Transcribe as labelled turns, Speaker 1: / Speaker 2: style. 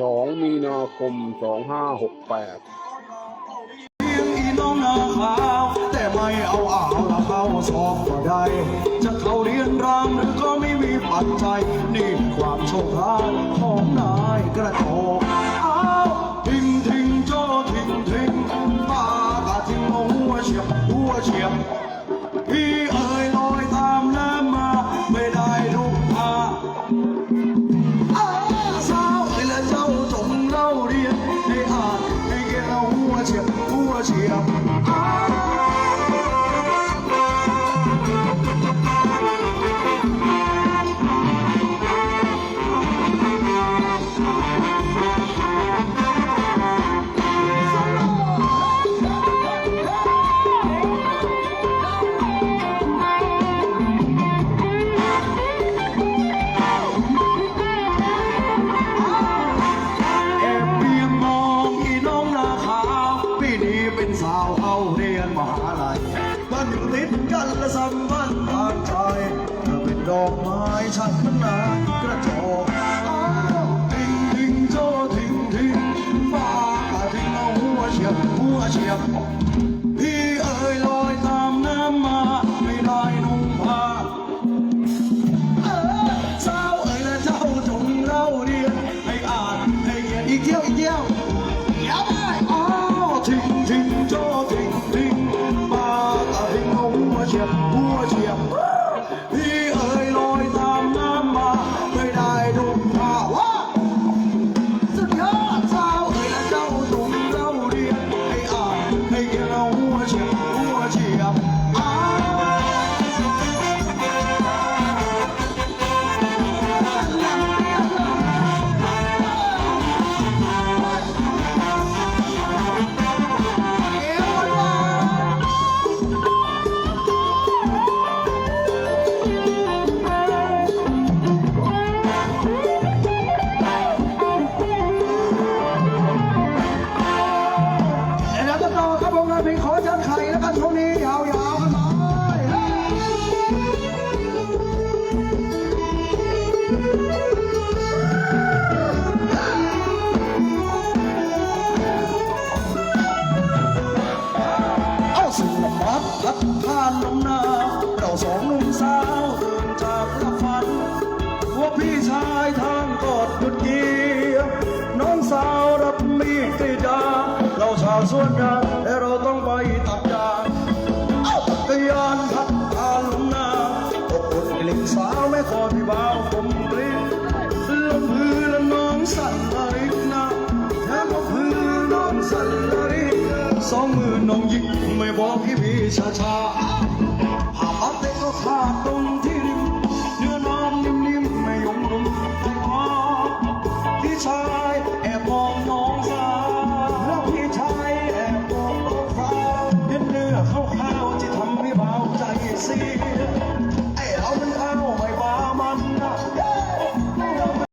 Speaker 1: สองมีนาคม2568
Speaker 2: เพียงอีน้องนาขาวแต่ไม่เอาอ่าวละเข้าสอบก็ได้ จะเข้าเรียนรามหรือก็ไม่มีปัจจัย นี่ความโชคร้ายของนายกระโจก กันและสัมพันธ์ทางใจเธอเป็นดอกไม้ฉันมันนากระจอกอ้าวทิ้งทิ้งโจทิ้งทิ้งฟ้าทิ้งเอาหัวเฉียบหัวเฉียบานให้เขียายทางกอดหยุดเยียน้องสาวรับมีดกรีดยาเราชาวสวนยางและเราต้องไปตัดยางเอาจักรยานพัดพาลงนาอบอุ่นกลิ่นสาวแม่คอพี่บ่าวผมกลิ้นลมพือและน้องสั่นละริกนะแค่ลมพือน้องสั่นละริกสองมือน้องหยิกไม่บอกพี่พี่ช้าช้า high.